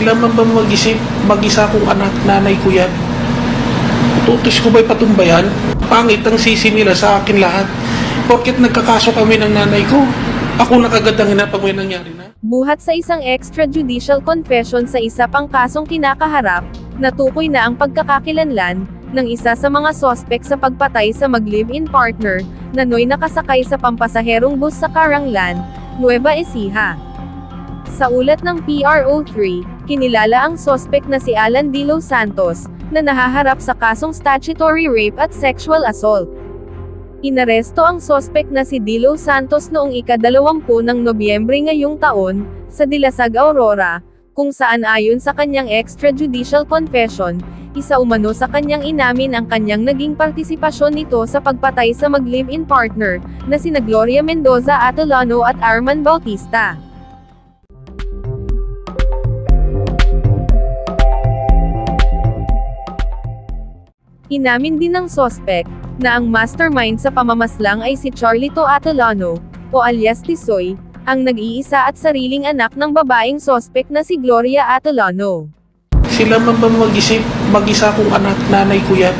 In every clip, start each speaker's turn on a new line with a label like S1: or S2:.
S1: Sila man ba mag-isip, mag-isa kong anak, nanay ko yan. Tutis ko ba'y patumbayan? Pangit ang sisi nila sa akin lahat. Porket nagkakaso kami ng nanay ko. Ako na pag may nangyari na.
S2: Buhat sa isang extrajudicial confession sa isa pang kasong kinakaharap, natukoy na ang pagkakakilanlan ng isa sa mga sospek sa pagpatay sa mag-live-in partner na noy nakasakay sa pampasaherong bus sa Karanglan, Nueva Ecija. Sa ulat ng PRO3, kinilala ang sospek na si Alan D. Los Santos, na nahaharap sa kasong statutory rape at sexual assault. Inaresto ang sospek na si Dilo Santos noong ikadalawampu ng Nobyembre ngayong taon, sa Dilasag Aurora, kung saan ayon sa kanyang extrajudicial confession, isa umano sa kanyang inamin ang kanyang naging partisipasyon nito sa pagpatay sa mag-live-in partner, na sina Gloria Mendoza Atolano at Arman Bautista. Inamin din ng sospek, na ang mastermind sa pamamaslang ay si Charlito Atolano, o alias Tisoy, ang nag-iisa at sariling anak ng babaeng sospek na si Gloria Atolano.
S1: Sila man ba mag-isip, mag-isa kong anak, nanay ko yan.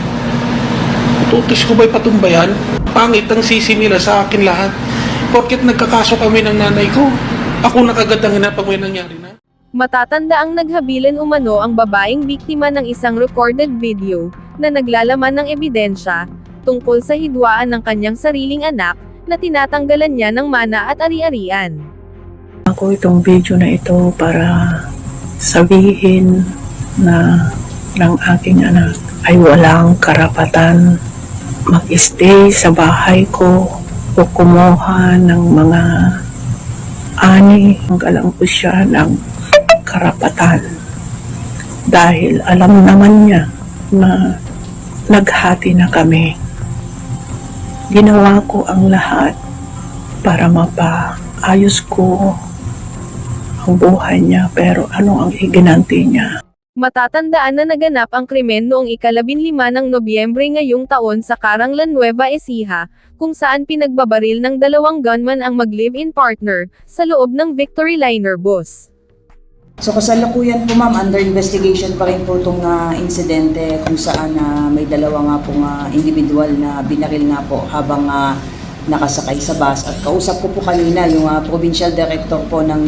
S1: Tutis ko ba'y patumbayan? Pangit ang sisi nila sa akin lahat. Porket nagkakaso kami ng nanay ko. Ako na pag may nangyari na.
S2: Matatanda ang naghabilan umano ang babaeng biktima ng isang recorded video, na naglalaman ng ebidensya, tungkol sa hidwaan ng kanyang sariling anak, na tinatanggalan niya ng mana at ari-arian.
S3: Ako itong video na ito para sabihin na ng aking anak ay walang karapatan mag-stay sa bahay ko o kumuha ng mga ani hanggalang ko siya ng karapatan. Dahil alam naman niya na naghati na kami. Ginawa ko ang lahat para mapaayos ko ang buhay niya pero ano ang iginanti niya?
S2: Matatandaan na naganap ang krimen noong ikalabinlima ng Nobyembre ngayong taon sa Caranglan Nueva Ecija, kung saan pinagbabaril ng dalawang gunman ang mag-live-in partner, sa loob ng Victory Liner bus.
S4: So kasalukuyan po ma'am, under investigation pa rin po itong ah, insidente kung saan ah, may dalawa nga pong ah, individual na binaril nga po habang ah, nakasakay sa bus. At kausap ko po kanina yung ah, provincial director po ng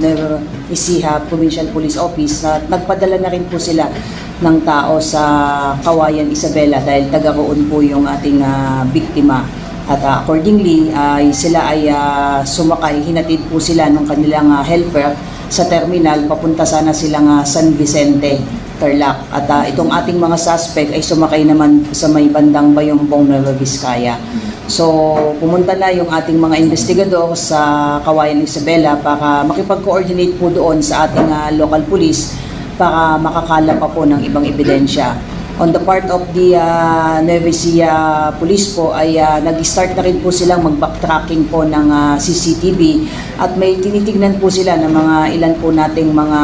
S4: Nueva Ecija Provincial Police Office at nagpadala na rin po sila ng tao sa Kawayan Isabela dahil taga roon po yung ating ah, biktima. At ah, accordingly, ay sila ay ah, sumakay, hinatid po sila ng kanilang ah, helper sa terminal, papunta sana silang ah, San Vicente, Tarlac. At ah, itong ating mga suspect ay sumakay naman sa may bandang Bayombong, Nueva Vizcaya. So, pumunta na yung ating mga investigador sa Kawayan Isabela para makipag-coordinate po doon sa ating ah, local police para makakala pa po ng ibang ebidensya. On the part of the uh, Nueva Police po ay ah, nag-start na rin po silang mag-backtracking po ng ah, CCTV at may tinitignan po sila ng mga ilan po nating mga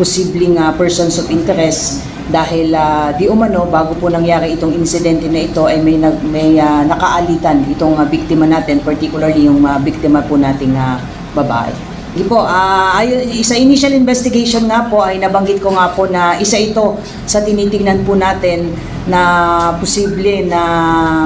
S4: posibleng ah, persons of interest dahil ah, di umano bago po nangyari itong insidente na ito ay may nag, may ah, nakaalitan itong ah, biktima natin particularly yung ah, biktima po nating ah, babae. Hindi po, ah, ayun, sa initial investigation nga po ay nabanggit ko nga po na isa ito sa tinitingnan po natin na posible na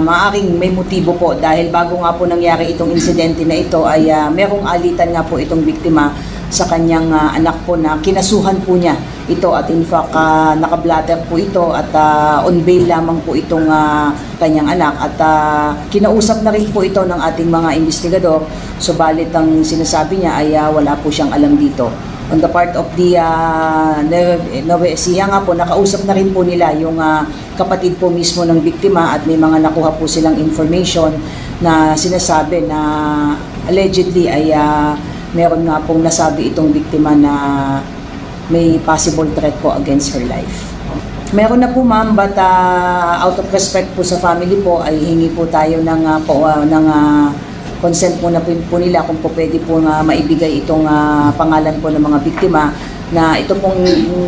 S4: maaring may motibo po. Dahil bago nga po nangyari itong insidente na ito ay ah, merong alitan nga po itong biktima sa kanyang ah, anak po na kinasuhan po niya ito at in fact ah, nakablatter po ito at ah, on bail lamang po itong ah, kanyang anak at ah, kinausap na rin po ito ng ating mga investigador. Subalit ang sinasabi niya ay ah, wala po siyang alam dito. On the part of the uh, Nove Ecija nga po, nakausap na rin po nila yung ah, kapatid po mismo ng biktima at may mga nakuha po silang information na sinasabi na allegedly ay ah, meron nga pong nasabi itong biktima na may possible threat po against her life. Meron na po ma'am, but ah, out of respect po sa family po, ay hingi po tayo ng, ah, po, ah, ng ah, consent po na po, nila kung po pwede po nga maibigay itong ah, pangalan po ng mga biktima na ito pong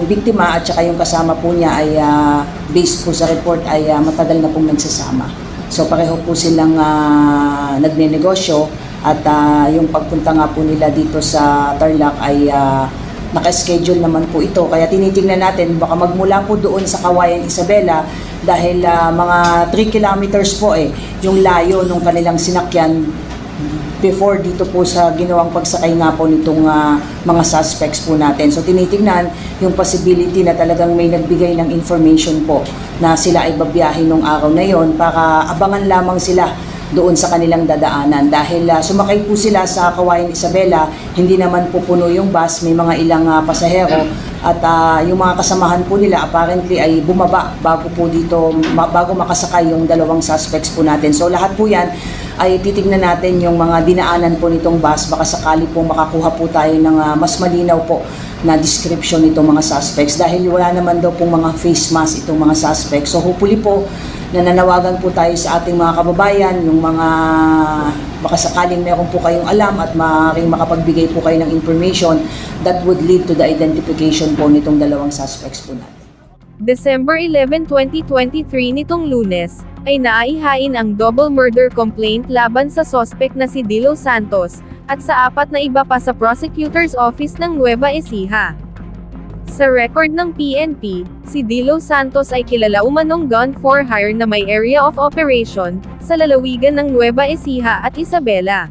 S4: biktima at saka yung kasama po niya ay ah, based po sa report ay ah, matagal na pong nagsasama. So pareho po silang ah, nagnenegosyo at ah, yung pagpunta nga po nila dito sa Tarlac ay ah, naka-schedule naman po ito. Kaya tinitingnan natin, baka magmula po doon sa Kawayan Isabela, dahil ah, mga 3 kilometers po eh, yung layo nung kanilang sinakyan before dito po sa ginawang pagsakay nga po nitong ah, mga suspects po natin. So tinitingnan yung possibility na talagang may nagbigay ng information po na sila ay babiyahe nung araw na yon para abangan lamang sila doon sa kanilang dadaanan. Dahil ah, sumakay po sila sa Kawayan Isabela hindi naman po puno yung bus may mga ilang ah, pasahero. At ah, yung mga kasamahan po nila apparently ay bumaba bago po dito ma- bago makasakay yung dalawang suspects po natin. So lahat po yan ay titignan natin yung mga dinaanan po nitong bus. Baka sakali po makakuha po tayo ng ah, mas malinaw po na description nitong mga suspects. Dahil wala naman daw pong mga face mask itong mga suspects. So hopefully po nananawagan po tayo sa ating mga kababayan, yung mga baka sakaling meron po kayong alam at maaaring makapagbigay po kayo ng information that would lead to the identification po nitong dalawang suspects po natin.
S2: December 11, 2023 nitong lunes, ay naaihain ang double murder complaint laban sa sospek na si Dilo Santos, at sa apat na iba pa sa prosecutor's office ng Nueva Ecija. Sa record ng PNP, si Dilo Santos ay kilala umanong gun for hire na may area of operation, sa lalawigan ng Nueva Ecija at Isabela.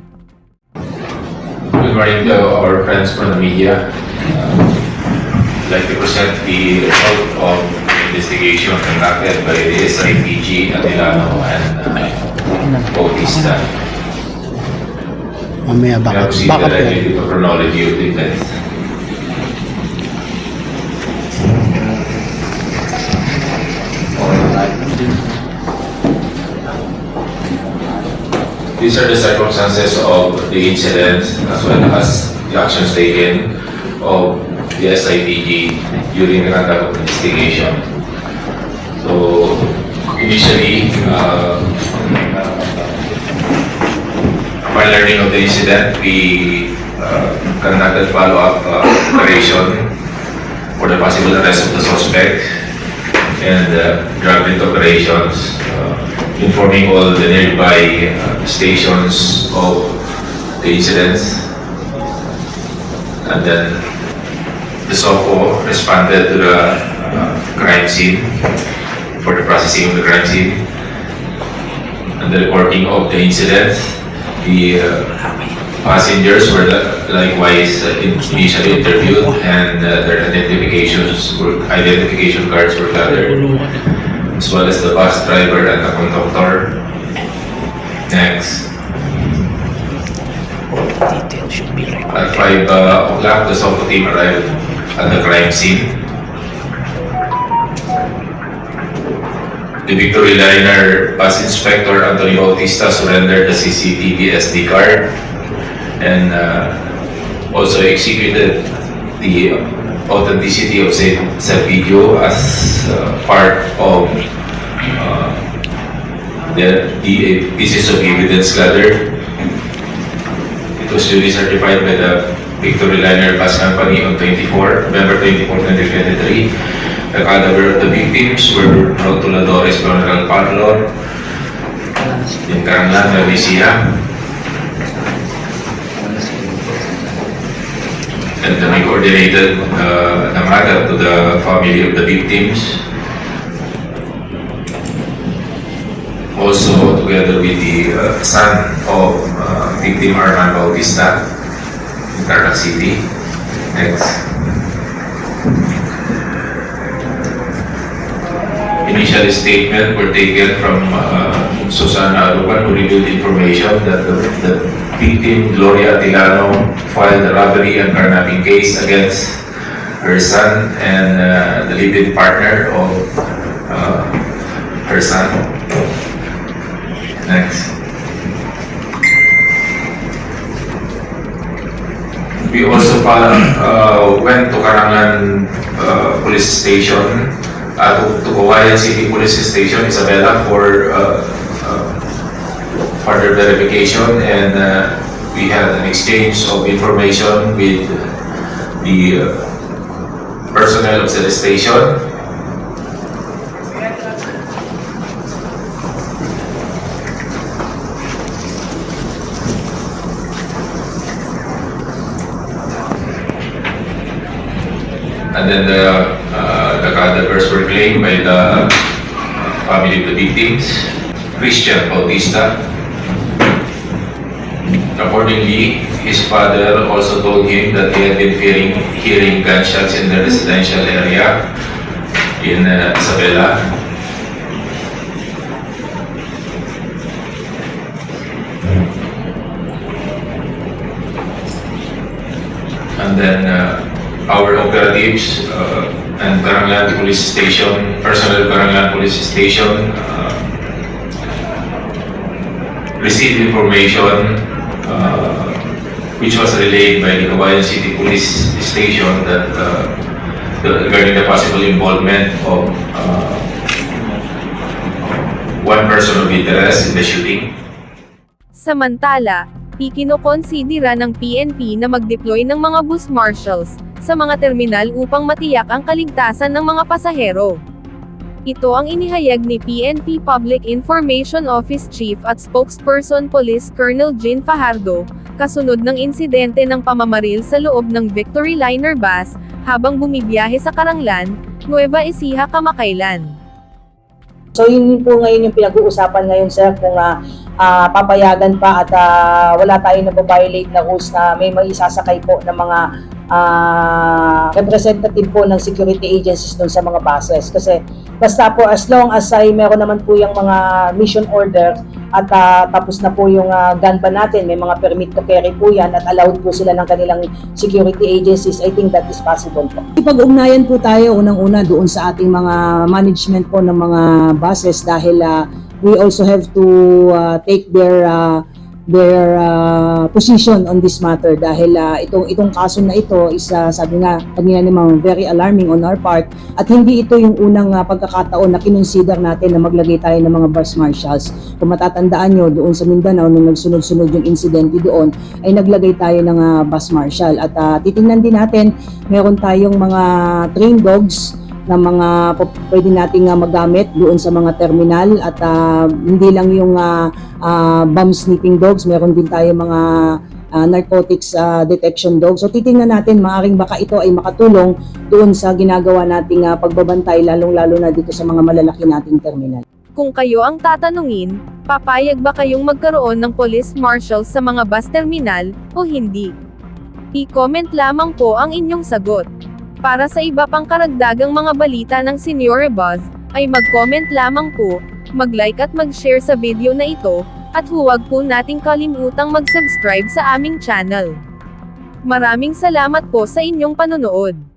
S5: Good morning to our friends from the media. Uh, I'd like to present the result of the investigation conducted by the SIPG Atilano and uh, Bautista.
S6: Mamaya baka,
S5: Now, see
S6: baka
S5: that I
S6: po.
S5: These are the circumstances of the incident as well as the actions taken of the SIPG during the conduct of investigation. So initially, uh, learning of the incident, we uh, conducted follow-up uh, operation for the possible arrest of the suspect and uh, drug operations, uh, informing all the nearby uh, stations of the incidents. And then the SOCO responded to the uh, crime scene for the processing of the crime scene and the reporting of the incident. The uh, passengers were likewise uh, in- initially interviewed and uh, their identifications were, identification cards were gathered, as well as the bus driver and the conductor. Next. At 5 uh, o'clock, the SOCO team arrived at the crime scene. The Victory Liner Bus Inspector Antonio Bautista surrendered the CCTV SD card and uh, also executed the authenticity of said, said video as uh, part of uh, the, the pieces of evidence gathered. It was duly certified by the Victory Liner Bus Company on 24, November 24, 2023. The cadaver of the victims were brought to Ladores Funeral Parlor in Caranglan, Nueva And we coordinated uh, matter to the family of the victims. Also together with the uh, son of uh, victim Arman Bautista in Tarlac City. Next. Initial statement were taken from uh, Susana Aruban who revealed information that the, the victim Gloria Atilano filed a robbery and carnapping case against her son and uh, the live-in partner of uh, her son. Next. We also uh, went to Karangan uh, Police Station, uh, to, to City Police Station, Isabela, for uh, further verification and uh, we had an exchange of information with the uh, personnel of the station. And then the, uh, the cadavers were claimed by the family of the victims, Christian Bautista. Accordingly, his father also told him that he had been hearing, hearing gunshots in the residential area in uh, Isabela. And then uh, our operatives uh, and Karanglan Police Station, personnel of Police Station uh, received information uh, which was relayed by the Kabayan City Police Station that uh, regarding the possible involvement of uh, one person of interest in the shooting.
S2: Samantala, ikinokonsidera ng PNP na mag-deploy ng mga bus marshals sa mga terminal upang matiyak ang kaligtasan ng mga pasahero. Ito ang inihayag ni PNP Public Information Office Chief at Spokesperson Police Colonel Jean Fajardo, kasunod ng insidente ng pamamaril sa loob ng Victory Liner bus, habang bumibiyahe sa Karanglan, Nueva Ecija, Kamakailan.
S6: So yun po ngayon yung pinag-uusapan ngayon sir kung ah, ah, papayagan pa at ah, wala tayong nababiolate na rules na may maisasakay po ng mga ah, representative po ng security agencies dun sa mga buses. Kasi basta po as long as ay meron naman po yung mga mission order at ah, tapos na po yung ah, gun ban natin, may mga permit to carry po yan at allowed po sila ng kanilang security agencies, I think that is possible po.
S4: Ipag-ugnayan po tayo unang-una doon sa ating mga management po ng mga buses dahil ah, we also have to ah, take their ah, their ah, position on this matter dahil ah, itong itong kaso na ito is ah, sabi nga kanina ni Ma'am very alarming on our part at hindi ito yung unang ah, pagkakataon na kinonsider natin na maglagay tayo ng mga bus marshals. Kung matatandaan nyo doon sa Mindanao nung nagsunod-sunod yung insidente doon ay naglagay tayo ng ah, bus marshal at ah, titingnan din natin meron tayong mga train dogs na mga pwede nating ah, magamit doon sa mga terminal at ah, hindi lang yung ah, ah, bomb sniffing dogs, meron din tayo mga ah, narcotics ah, detection dogs. So titingnan natin, maaring baka ito ay makatulong doon sa ginagawa nating ah, pagbabantay, lalong-lalo na dito sa mga malalaki nating terminal.
S2: Kung kayo ang tatanungin, papayag ba kayong magkaroon ng police marshals sa mga bus terminal, o hindi? I-comment lamang po ang inyong sagot. Para sa iba pang karagdagang mga balita ng Senior Buzz, ay mag-comment lamang po, mag-like at mag-share sa video na ito, at huwag po nating kalimutang mag-subscribe sa aming channel. Maraming salamat po sa inyong panonood.